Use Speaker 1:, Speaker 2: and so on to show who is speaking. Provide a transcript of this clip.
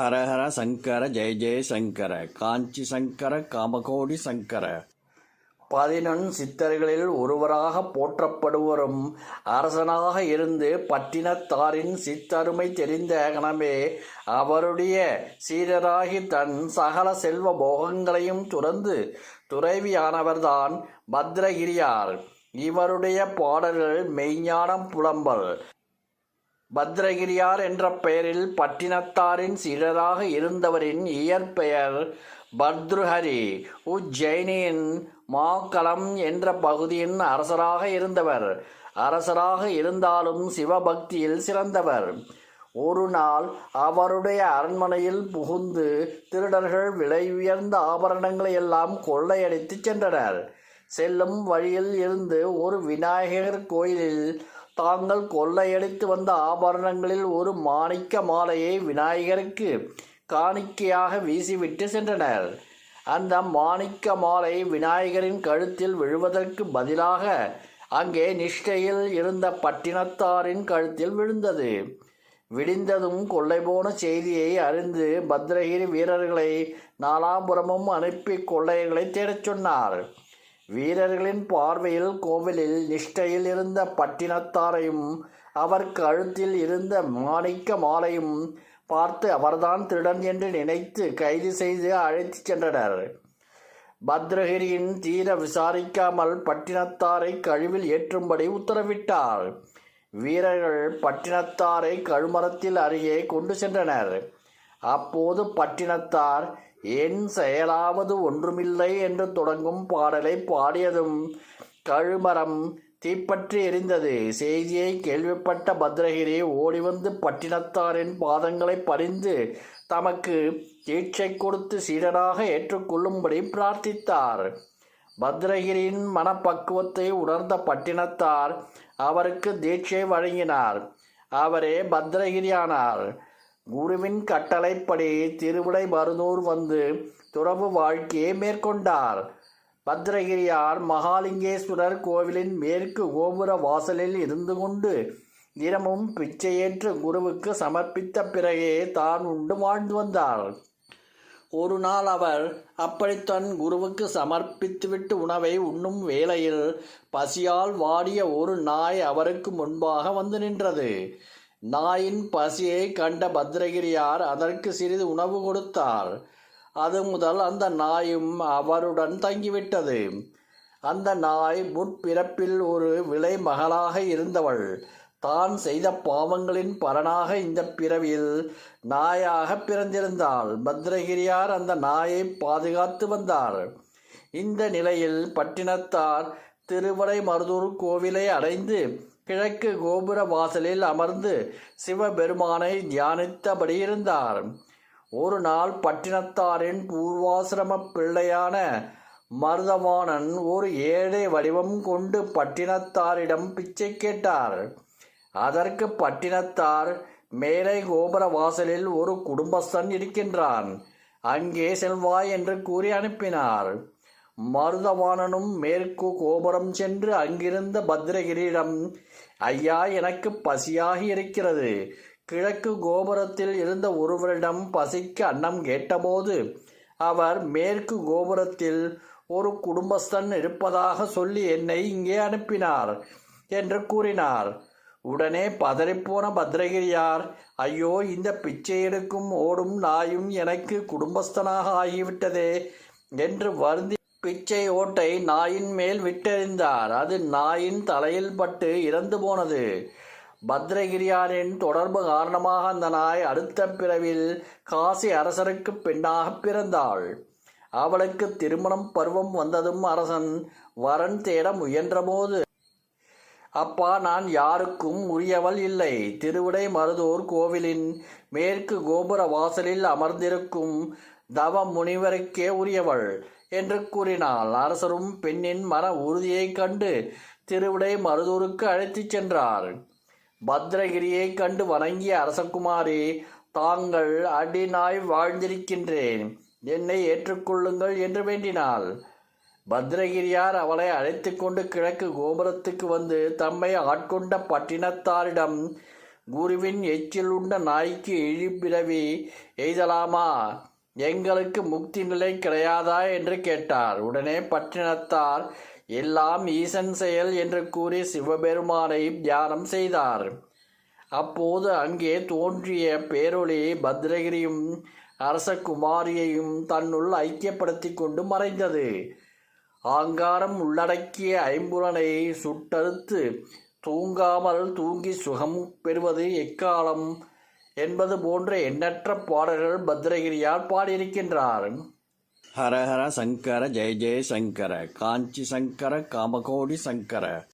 Speaker 1: ஹரஹர சங்கர ஜெய ஜெய சங்கர காஞ்சி சங்கர காமகோடி சங்கர. பதினொன் சித்தர்களில் ஒருவராக போற்றப்படுவரும் அரசனாக இருந்து பட்டினத்தாரின் சித்தருமை தெரிந்த கணமே அவருடைய சீரராகி தன் சகல செல்வ போகங்களையும் துறந்து துறைவியானவர்தான் பத்ரகிரியார். இவருடைய பாடல்கள் மெய்ஞானம் புலம்பல். பத்ரகிரியார் என்ற பெயரில் பட்டினத்தாரின் சீடராக இருந்தவரின் இயற்பெயர் பத்ருஹரி. உஜ்ஜயினியின் மாக்களம் என்ற பகுதியின் அரசராக இருந்தவர். அரசராக இருந்தாலும் சிவபக்தியில் சிறந்தவர். ஒரு நாள் அவருடைய அரண்மனையில் புகுந்து திருடர்கள் விலை உயர்ந்த ஆபரணங்களை எல்லாம் கொள்ளையடித்து சென்றனர். செல்லும் வழியில் இருந்து ஒரு விநாயகர் கோயிலில் தாங்கள் கொள்ளையடித்து வந்த ஆபரணங்களில் ஒரு மாணிக்க மாலையை விநாயகருக்கு காணிக்கையாக வீசிவிட்டு சென்றனர். அந்த மாணிக்க மாலை விநாயகரின் கழுத்தில் விழுவதற்கு பதிலாக அங்கே நிஷ்டையில் இருந்த பட்டினத்தாரின் கழுத்தில் விழுந்தது. விடிந்ததும் கொள்ளை போன செய்தியை அறிந்து பத்ரகிரி வீரர்களை நாலாபுரமும் அனுப்பி கொள்ளையர்களை தேடச் சொன்னார். வீரர்களின் பார்வையில் கோவிலில் நிஷ்டையில் இருந்த பட்டினத்தாரையும் அவர் கழுத்தில் இருந்த மாணிக்க மாலையும் பார்த்து அவர்தான் திருடன் என்று நினைத்து கைது செய்து அழைத்துச் சென்றனர். பத்ரகிரியின் தீர விசாரிக்காமல் பட்டினத்தாரை கழுவில் ஏற்றும்படி உத்தரவிட்டார். வீரர்கள் பட்டினத்தாரை கழுமரத்தில் அருகே கொண்டு சென்றனர். அப்போது பட்டினத்தார் என் செயலாவது ஒன்றுமில்லை என்று தொடங்கும் பாடலை பாடியதும் கழுமரம் தீப்பற்றி எரிந்தது. செய்தியை கேள்விப்பட்ட பத்ரகிரி ஓடிவந்து பட்டினத்தாரின் பாதங்களை பறிந்து தமக்கு தீட்சை கொடுத்து சீடராக ஏற்றுக்கொள்ளும்படி பிரார்த்தித்தார். பத்ரகிரியின் மனப்பக்குவத்தை உணர்ந்த பட்டினத்தார் அவருக்கு தீட்சை வழங்கினார். அவரே பத்ரகிரியானார். குருவின் கட்டளைப்படி திருவிடை மருதூர் வந்து துறவு வாழ்க்கையை மேற்கொண்டார். பத்ரகிரியார் மகாலிங்கேஸ்வரர் கோவிலின் மேற்கு கோபுர வாசலில் இருந்து கொண்டு தினமும் பிச்சையேற்று குருவுக்கு சமர்ப்பித்த பிறகே தான் உண்டு வாழ்ந்து வந்தார். ஒரு நாள் அவர் அப்படி தன் குருவுக்கு சமர்ப்பித்துவிட்டு உணவை உண்ணும் வேளையில் பசியால் வாடிய ஒரு நாய் அவருக்கு முன்பாக வந்து நின்றது. நாயின் பசியை கண்ட பத்ரகிரியார் அதற்கு சிறிது உணவு கொடுத்தார். அது முதல் அந்த நாயும் அவருடன் தங்கிவிட்டது. அந்த நாய் முற்பிறப்பில் ஒரு விலை மகளாக இருந்தவள். தான் செய்த பாவங்களின் பலனாக இந்த பிறவியில் நாயாக பிறந்திருந்தாள். பத்ரகிரியார் அந்த நாயை பாதுகாத்து வந்தார். இந்த நிலையில் பட்டினத்தார் திருவடை மருதூர் கோவிலை அடைந்து கிழக்கு கோபுர வாசலில் அமர்ந்து சிவபெருமானை தியானித்தபடி இருந்தார் ஒரு நாள் பட்டினத்தாரின் பூர்வாசிரம பிள்ளையான மருதவாணன் ஒரு ஏழை வடிவம் கொண்டு பட்டினத்தாரிடம் பிச்சை கேட்டார். அதற்கு பட்டினத்தார் மேலை கோபுர வாசலில் ஒரு குடும்பஸ்தன் இருக்கின்றான். அங்கே செல்வாய் என்று கூறி அனுப்பினார். மருதவாணனும் மேற்கு கோபுரம் சென்று அங்கிருந்த பத்ரகிரியிடம் ஐயா எனக்கு பசியாகி இருக்கிறது. கிழக்கு கோபுரத்தில் இருந்த ஒருவரிடம் பசிக்கு அன்னம் கேட்டபோது அவர் மேற்கு கோபுரத்தில் ஒரு குடும்பஸ்தன் இருப்பதாக சொல்லி என்னை இங்கே அனுப்பினார் என்று கூறினார். உடனே பதறிப்போன பத்ரகிரியார் ஐயோ இந்த பிச்சை எடுக்கும் ஓடும் நாயும் எனக்கு குடும்பஸ்தனாக ஆகிவிட்டதே என்று வருந்தி பிச்சை ஓட்டை நாயின் மேல் விட்டெறிந்தார். அது நாயின் தலையில் பட்டு இறந்து போனது. பத்ரகிரியாரின் தொடர்பு காரணமாக அந்த நாய் அடுத்த பிறவில் காசி அரசருக்கு பெண்ணாக பிறந்தாள். அவளுக்கு திருமணம் பருவம் வந்ததும் அரசன் வரன் தேட முயன்றபோது அப்பா நான் யாருக்கும் உரியவள் இல்லை. திருவிடை மருதூர் கோவிலின் மேற்கு கோபுர வாசலில் அமர்ந்திருக்கும் தவ முனிவருக்கே உரியவள். என்று கூறினாள். அரசரும் பெண்ணின் மன உறுதியைக் கண்டு திருவிடை மருதூருக்கு அழைத்துச் சென்றார். பத்ரகிரியை கண்டு வணங்கிய அரசகுமாரி தாங்கள் அடிநாய் வாழ்ந்திருக்கின்றேன். என்னை ஏற்றுக்கொள்ளுங்கள் என்று வேண்டினாள். பத்ரகிரியார் அவளை அழைத்து கொண்டு கிழக்கு கோபுரத்துக்கு வந்து தம்மை ஆட்கொண்ட பட்டினத்தாரிடம் குருவின் எச்சில் உண்ட நாய்க்கு இழிப்பிறவி எய்தலாமா? எங்களுக்கு முக்தி நிலை கிடையாதா என்று கேட்டார். உடனே பட்டினத்தார் எல்லாம் ஈசன் செயல் என்று கூறி சிவபெருமானை தியானம் செய்தார். அப்போது அங்கே தோன்றிய பேரொளி பத்ரகிரியும் அரசகுமாரியையும் தன்னுள் ஐக்கியப்படுத்திக் கொண்டு மறைந்தது. ஆங்காரம் உள்ளடக்கிய ஐம்புலனை சுட்டறுத்து தூங்காமல் தூங்கி சுகம் பெறுவது எக்காலம்? என்பது போன்ற எண்ணற்ற பாடல்கள் பத்ரகிரியால் பாடியிருக்கின்றார். ஹர ஹர சங்கர ஜெய ஜெய சங்கர காஞ்சி சங்கர காமகோடி சங்கர.